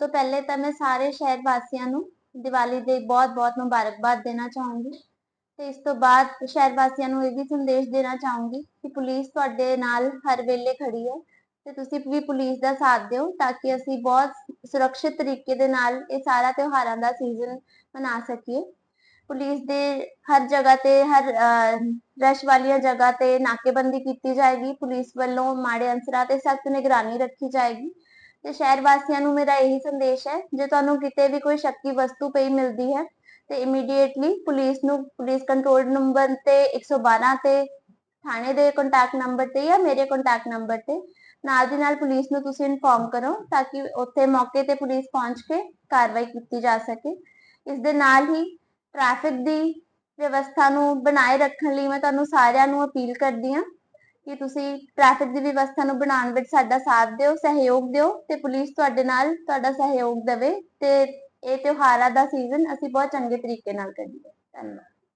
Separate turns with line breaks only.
ਤੋਂ ਪਹਿਲੇ ਤਾਂ ਮੈਂ ਸਾਰੇ ਸ਼ਹਿਰ ਵਾਸੀਆਂ ਨੂੰ ਦੀਵਾਲੀ ਦੇ ਬਹੁਤ-ਬਹੁਤ ਮੁਬਾਰਕਬਾਦ ਦੇਣਾ ਚਾਹੂੰਗੀ ਤੇ ਇਸ ਤੋਂ ਬਾਅਦ ਸ਼ਹਿਰ ਵਾਸੀਆਂ ਨੂੰ ਇਹ ਵੀ ਸੰਦੇਸ਼ ਦੇਣਾ ਚਾਹੂੰਗੀ ਕਿ ਪੁਲਿਸ ਤੁਹਾਡੇ ਨਾਲ ਹਰ ਵੇਲੇ ਖੜੀ ਹੈ ਤੇ ਤੁਸੀਂ ਵੀ ਪੁਲਿਸ ਦਾ ਸਾਥ ਦਿਓ ਤਾਂ ਕਿ ਅਸੀਂ ਬਹੁਤ ਸੁਰੱਖਿਅਤ ਤਰੀਕੇ ਦੇ ਨਾਲ ਇਹ ਸਾਰਾ ਤਿਉਹਾਰਾਂ ਦਾ ਸੀਜ਼ਨ ਮਨਾ ਸਕੀਏ। ਪੁਲਿਸ ਦੇ ਹਰ ਜਗ੍ਹਾ ਤੇ, ਹਰ ਰਸ਼ ਵਾਲੀਆਂ ਜਗ੍ਹਾ ਤੇ ਨਾਕੇਬੰਦੀ ਕੀਤੀ ਜਾਏਗੀ, ਪੁਲਿਸ ਵੱਲੋਂ ਮਾੜੇ ਅੰਸਰਾਂ ਤੇ ਸਖਤ ਨਿਗਰਾਨੀ ਰੱਖੀ ਜਾਏਗੀ ਤੇ ਸ਼ਹਿਰ ਵਾਸੀਆਂ ਨੂੰ ਮੇਰਾ ਇਹੀ ਸੰਦੇਸ਼ ਹੈ, ਜੇ ਤੁਹਾਨੂੰ ਕਿਤੇ ਵੀ ਕੋਈ ਸ਼ੱਕੀ ਵਸਤੂ ਪਈ ਮਿਲਦੀ ਹੈ, ਤੇ ਇਮੀਡੀਏਟਲੀ ਪੁਲਿਸ ਨੂੰ, ਪੁਲਿਸ ਕੰਟਰੋਲ ਨੰਬਰ ਤੇ 112 ਤੇ ਥਾਣੇ ਦੇ ਕੰਟੈਕਟ ਨੰਬਰ ਤੇ ਜਾਂ ਮੇਰੇ ਕੰਟੈਕਟ ਨੰਬਰ ਤੇ, ਨਾਲ ਦੀ ਨਾਲ ਪੁਲਿਸ ਨੂੰ ਤੁਸੀਂ ਇਨਫੋਰਮ ਕਰੋ ਤਾਂ ਕਿ ਉੱਥੇ ਮੌਕੇ ਤੇ ਪੁਲਿਸ ਪਹੁੰਚ ਕੇ ਕਾਰਵਾਈ ਕੀਤੀ ਜਾ ਸਕੇ। ਇਸ ਦੇ ਨਾਲ ਹੀ ਟ੍ਰੈਫਿਕ ਦੀ ਵਿਵਸਥਾ ਨੂੰ ਬਣਾਏ ਰੱਖਣ ਲਈ ਮੈਂ ਤੁਹਾਨੂੰ ਸਾਰਿਆਂ ਨੂੰ ਅਪੀਲ ਕਰਦੀ ਹਾਂ ਕਿ ਤੁਸੀਂ ਟ੍ਰੈਫਿਕ ਦੀ ਵਿਵਸਥਾ ਨੂੰ ਬਣਾਉਣ ਵਿੱਚ ਸਾਡਾ ਸਾਥ ਦਿਓ, ਸਹਿਯੋਗ ਦਿਓ ਤੇ ਪੁਲਿਸ ਤੁਹਾਡੇ ਨਾਲ ਤੁਹਾਡਾ ਸਹਿਯੋਗ ਦੇਵੇ ਤੇ ਇਹ ਤਿਉਹਾਰਾਂ ਦਾ ਸੀਜ਼ਨ ਅਸੀਂ ਬਹੁਤ ਚੰਗੇ ਤਰੀਕੇ ਨਾਲ ਕਰੀਏ। ਧੰਨਵਾਦ।